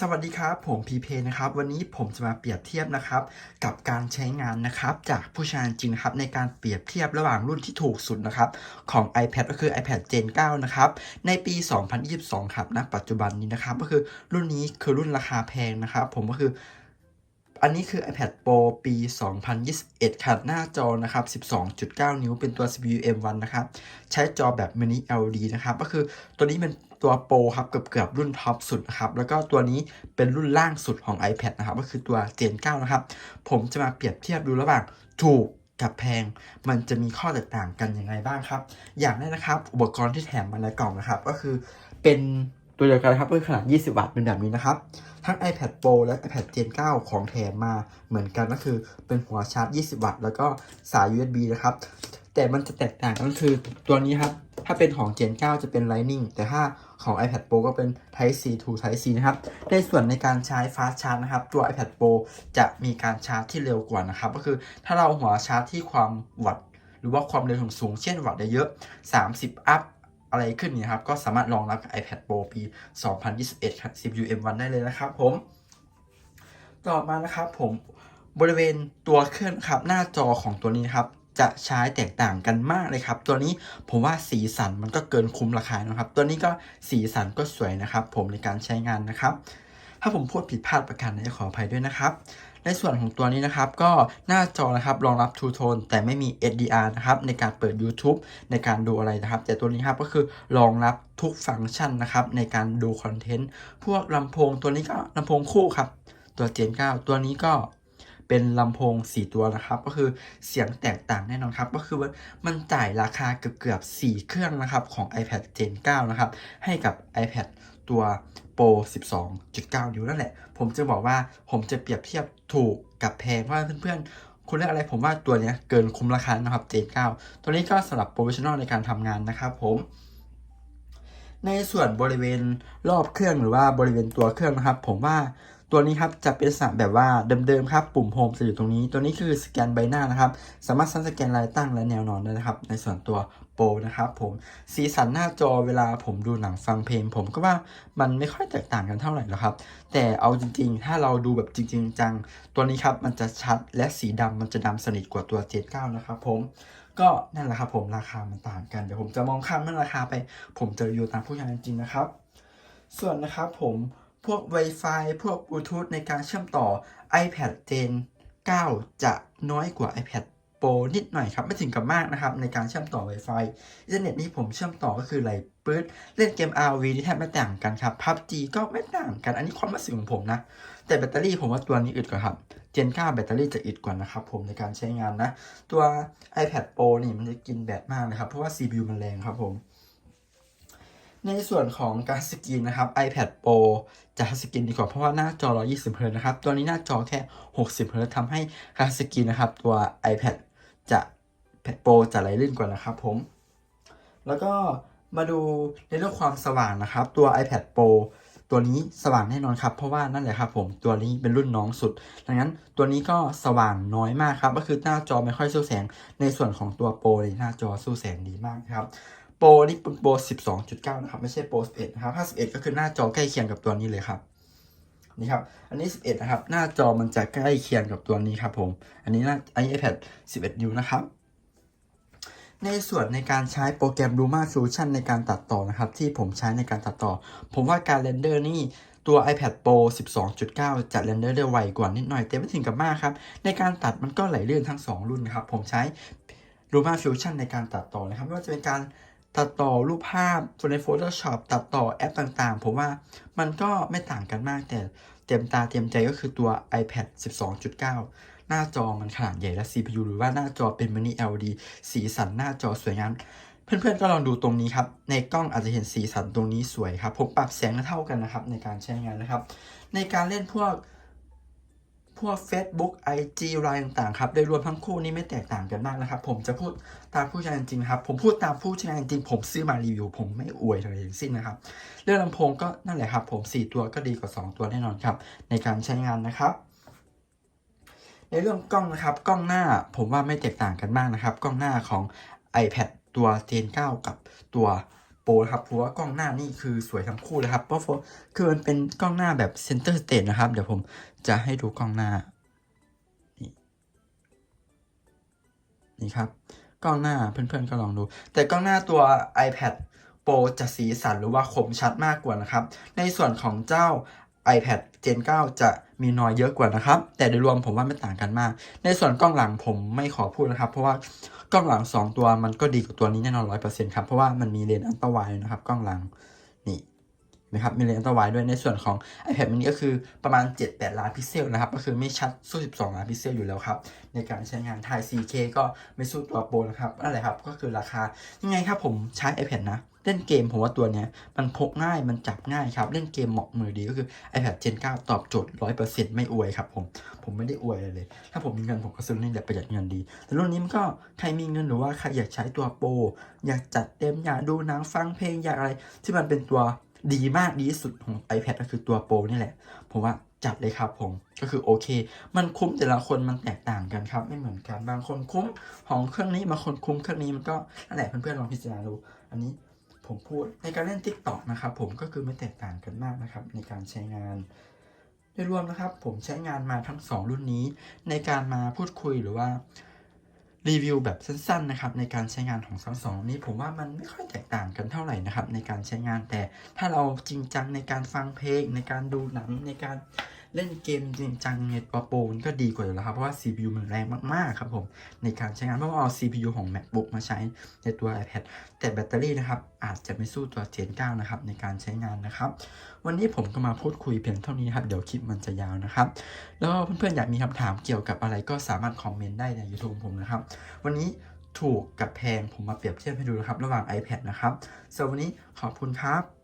สวัสดีครับผมพีเพนะครับวันนี้ผมจะมาเปรียบเทียบนะครับกับการใช้งานนะครับจากผู้ชาญจริงนะครับในการเปรียบเทียบระหว่างรุ่นที่ถูกสุดนะครับของ iPad ก็คือ iPad Gen 9 นะครับในปี 2022 ครับณปัจจุบันนี้นะครับก็คือรุ่นนี้คือรุ่นราคาแพงนะครับผมก็คือ อันนี้คือ iPad Pro ปี 2021 ครับ หน้าจอนะครับ 12.9 นิ้วเป็นตัว CPU M1 นะครับ ใช้จอแบบ Mini LED นะครับ ก็คือตัวนี้เป็นตัวโปรครับเกือบเกือบรุ่นท็อปสุดนะครับ แล้วก็ตัวนี้เป็นรุ่นล่างสุดของ iPad นะครับ ก็คือตัว Gen 9 นะครับ ผมจะมาเปรียบเทียบดูระหว่างถูกกับแพง มันจะมีข้อแตกต่างกันยังไงบ้างครับ อย่างแรกนะครับ อุปกรณ์ที่แถมมาในกล่องนะครับ ก็คือเป็น ตัวเดียวกันนะครับด้วยขนาด 20 วัตต์เป็นแบบนี้นะครับ ทั้ง iPad Pro และ iPad Gen 9 ของแถมมาเหมือนกันก็คือเป็นหัวชาร์จ 20 วัตต์แล้วก็สาย USB นะครับ แต่มันจะแตกต่างก็คือตัวนี้ครับ ถ้าเป็นของ Gen 9 จะเป็น Lightning แต่ถ้าของ iPad Pro ก็เป็น Type C to Type C นะครับ ในส่วนในการใช้ Fast Charge นะครับ ตัว iPad Pro จะมีการชาร์จที่เร็วกว่านะครับ ก็คือถ้าเราหัวชาร์จที่ความวัตต์หรือว่าความเร็วสูงเช่นวัตต์เยอะ 30 อัพ อะไรขึ้นเนี่ยครับ ก็สามารถรองรับ iPad Pro ปี 2021 ครับ CPU M1 ได้เลยนะครับผม ต่อมานะครับผมบริเวณตัวเครื่องครับหน้าจอของตัวนี้ครับจะใช้แตกต่างกันมากเลยครับ ตัวนี้ผมว่าสีสันมันก็เกินคุ้มราคานะครับ ตัวนี้ก็สีสันก็สวยนะครับ ผมในการใช้งานนะครับ ถ้าผมพูดผิดพลาดประการใดขออภัยด้วยนะครับ ในส่วนของตัวนี้นะครับ ก็หน้าจอนะครับรองรับ True Tone แต่ไม่มี HDR นะครับในการเปิด YouTube ในการดูอะไรนะครับ แต่ตัวนี้ครับก็คือรองรับทุกฟังก์ชันนะครับในการดูคอนเทนต์พวกลำโพงตัวนี้ก็ลำโพงคู่ครับตัว Gen 9 ตัวนี้ก็ เป็นลำโพง 4 ตัวนะครับ ก็คือเสียงแตกต่างแน่นอนครับ ก็คือว่ามันจ่ายราคาเกือบเกือบๆ4เครื่องนะครับของ iPad Gen 9 นะครับ ให้กับ iPad ตัว Pro 12.9 นิ้วนั่นแหละ ผมจะบอกว่าผมจะเปรียบเทียบถูกกับแพงว่าเพื่อนๆ คุณเลือกอะไรผมว่าตัวนี้เกินคุ้มราคานะครับ Gen 9 ตัวนี้ก็สำหรับโปรเฟชชั่นอลในการทำงานนะครับผมในส่วนบริเวณรอบเครื่องหรือว่าบริเวณตัวเครื่องนะครับ ผมว่า ตัวนี้ครับจะเป็นลักษณะแบบว่าเดิมๆครับปุ่มโฮมจะอยู่ตรงนี้ ตัวนี้คือสแกนใบหน้านะครับ สามารถสแกนลายตั้งและแนวนอนได้นะครับ ในส่วนตัวโปรนะครับผมสีสันหน้าจอเวลาผมดูหนังฟังเพลง ผมก็ว่ามันไม่ค่อยแตกต่างกันเท่าไหร่หรอกครับ แต่เอาจริงๆ ถ้าเราดูแบบจริง ๆ จัง ตัวนี้ครับมันจะชัดและสีดำมันจะดำสนิทกว่าตัว J9 นะครับผมก็นั่นแหละครับผมราคามันต่างกันเดี๋ยวผมจะมองข้ามเรื่องราคาไป ผมจะรีวิวตามผู้ใช้จริงๆนะครับ ส่วนนะครับผม พวก Wi-Fi พวก Bluetooth ในการเชื่อมต่อ iPad Gen 9 จะน้อยกว่า iPad Pro นิดหน่อยครับ ไม่ถึงกับมากนะครับ ในการเชื่อมต่อ Wi-Fi อินเทอร์เน็ตนี้ผมเชื่อมต่อก็คือไหลปื๊ดเล่นเกม RV นี่แทบไม่ต่างกันครับ PUBG ก็ไม่ต่างกัน อันนี้ความรู้สึกของผมนะ แต่แบตเตอรี่ผมว่าตัวนี้อึดกว่าครับ Gen 9 แบตเตอรี่จะอึดกว่านะครับผมในการใช้งานนะ ตัว iPad Pro นี่มันจะกินแบตมากเลยครับ เพราะว่า CPU มันแรงครับผม ในส่วนของการสกรีนนะครับ iPad Pro จะสกรีนดีกว่าเพราะว่าหน้าจอ 120 Hz นะครับ ตัวนี้หน้าจอแค่ 60 Hz ทำให้การสกรีนนะครับ ตัว iPad จะ iPad Pro จะไหลลื่นกว่านะครับผม แล้วก็มาดูในเรื่องความสว่างนะครับ ตัว iPad Pro ตัวนี้สว่างแน่นอนครับ เพราะว่านั่นแหละครับผมตัวนี้เป็นรุ่นน้องสุด ดังนั้นตัวนี้ก็สว่างน้อยมากครับ ก็คือหน้าจอไม่ค่อยสู้แสง ในส่วนของตัวโปรนี่หน้าจอสู้แสงดีมากครับ โปรนี่เป็นโปร12.9 นะครับ ไม่ใช่โปร11 นะครับถ้า11 ก็คือหน้าจอใกล้เคียงกับตัวนี้เลยครับ นี่ครับ อันนี้ 11 นะครับ หน้าจอมันจะใกล้เคียงกับตัวนี้ครับผม อันนี้หน้าอันนี้ iPad 11 นิ้วนะครับ ในส่วนในการใช้โปรแกรม Luma Fusion ในการตัดต่อนะครับ ที่ผมใช้ในการตัดต่อ ผมว่าการเรนเดอร์นี่ตัว iPad Pro 12.9 จะเรนเดอร์ได้ไวกว่านิดหน่อยแต่ไม่ถึงกับมากครับ ในการตัดมันก็ไหลลื่นทั้ง 2 รุ่นนะครับ ผมใช้ Luma Fusion ในการตัดต่อนะครับไม่ว่าจะเป็นการ ตัดต่อรูปภาพใน Photoshop ตัดต่อแอปต่างๆ ผมว่ามันก็ไม่ต่างกันมากแต่เต็มตาเต็มใจก็คือตัว iPad 12.9 หน้าจอมันขนาดใหญ่และ CPU หรือว่าหน้าจอเป็น Mini LED สีสันหน้าจอสวยงามเพื่อนๆก็ลองดูตรงนี้ครับ ในกล้องอาจจะเห็นสีสันตรงนี้สวยครับ ผมปรับแสงเท่ากันนะครับในการใช้งานนะครับ ในการเล่นพวก พวก Facebook IG ไลน์ต่างๆครับโดยรวมทั้งคู่นี้ไม่แตกต่างกันมากนะครับ ผมจะพูดตามผู้ใช้จริงๆครับ ผมพูดตามผู้ใช้จริง ผมซื้อมารีวิว ผมไม่อวยอะไรทั้งสิ้นนะครับ เรื่องลำโพงก็นั่นแหละครับ ผม 4 ตัวก็ดีกว่า 2 ตัวแน่นอนครับ ในการใช้งานนะครับในเรื่องกล้องนะครับกล้องหน้าผมว่าไม่แตกต่างกันมากนะครับ กล้องหน้าของ iPad ตัว Gen 9 กับตัว โปรครับเพราะว่ากล้องหน้านี่คือสวยทั้งคู่เลยครับเพราะคือมันเป็นกล้องหน้าแบบเซนเตอร์สเตจนะครับ เดี๋ยวผมจะให้ดูกล้องหน้า นี่นี่ครับ กล้องหน้าเพื่อนๆก็ลองดู แต่กล้องหน้าตัว iPad Pro จะสีสันหรือว่าคมชัดมากกว่านะครับ ในส่วนของเจ้า iPad Gen 9 จะมีน้อยเยอะกว่านะครับ แต่โดยรวมผมว่าไม่ต่างกันมาก ในส่วนกล้องหลังผมไม่ขอพูดนะครับ เพราะว่ากล้องหลัง 2 ตัวมันก็ดีกว่าตัวนี้แน่นอน100%ครับ เพราะว่ามันมีเลนส์อัลตร้าไวนะครับ กล้องหลังนี่ นะครับมีเลนส์อัลตราไวด์ด้วยในส่วนของ iPad mini ก็คือประมาณ 7-8 ล้านพิกเซลนะครับ ก็คือไม่ชัดสู้ 12 ล้านพิกเซลอยู่แล้วครับ ในการใช้งานถ่าย 4K ก็ไม่สู้ตัวโปรนะครับนั่นแหละครับ ก็คือราคา ยังไงครับผมใช้ iPad นะ เล่นเกมผมว่าตัวเนี้ย มันพกง่ายมันจับง่ายครับ เล่นเกมเหมาะมือดีก็คือ iPad Gen 9 ตอบโจทย์ 100%ไม่อวยครับผมผมไม่ได้อวยเลยเลยถ้าผมมีเงินผมก็ซื้อนี่แหละประหยัดเงินดี แต่รุ่นนี้มันก็ใครมีเงินหรือว่าใครอยากใช้ตัวโปรอยากจัดเต็มอยากดูหนังฟังเพลงอยากอะไร ที่มันเป็นตัว ดีมากดีสุดของ iPad ก็คือตัวโปรนี่แหละ ผมว่าจัดเลยครับผมก็คือโอเค มันคุ้มแต่ละคนมันแตกต่างกันครับ ไม่เหมือนกันบางคนคุ้มของเครื่องนี้บางคนคุ้มเครื่องนี้มันก็นั่นแหละเพื่อนๆลองพิจารณาดู อันนี้ผมพูดในการเล่น t ิ k t o k นะครับผมก็คือไม่แตกต่างกันมากนะครับในการใช้งานโดยรวมนะครับผมใช้งานมาทั้ง 2 รุ่นนี้ ในการมาพูดคุยหรือว่า รีวิวแบบสั้นๆนะครับในการใช้งานของทั้งสองนี้ผมว่ามันไม่ค่อยแตกต่างกันเท่าไหร่นะครับในการใช้งานแต่ถ้าเราจริงจังในการฟังเพลงในการดูหนังในการ เล่นเกมจริงจังในตัวโปรก็ดีกว่าอยู่แล้วครับ เพราะว่า CPU มันแรงมากๆครับผมในการใช้งานเพราะว่าเอา CPU ของ MacBook มาใช้ในตัว iPad แต่แบตเตอรี่นะครับ อาจจะไม่สู้ตัว Gen 9นะครับในการใช้งานนะครับ วันนี้ผมก็มาพูดคุยเพียงเท่านี้ครับ เดี๋ยวคลิปมันจะยาวนะครับ แล้วเพื่อนๆอยากมีคำถามเกี่ยวกับอะไรก็สามารถคอมเมนต์ได้ใน YouTube ผมนะครับ วันนี้ถูกกับแพงผมมาเปรียบเทียบให้ดูนะครับ ระหว่าง iPad นะครับสำหรับวันนี้ขอบคุณครับ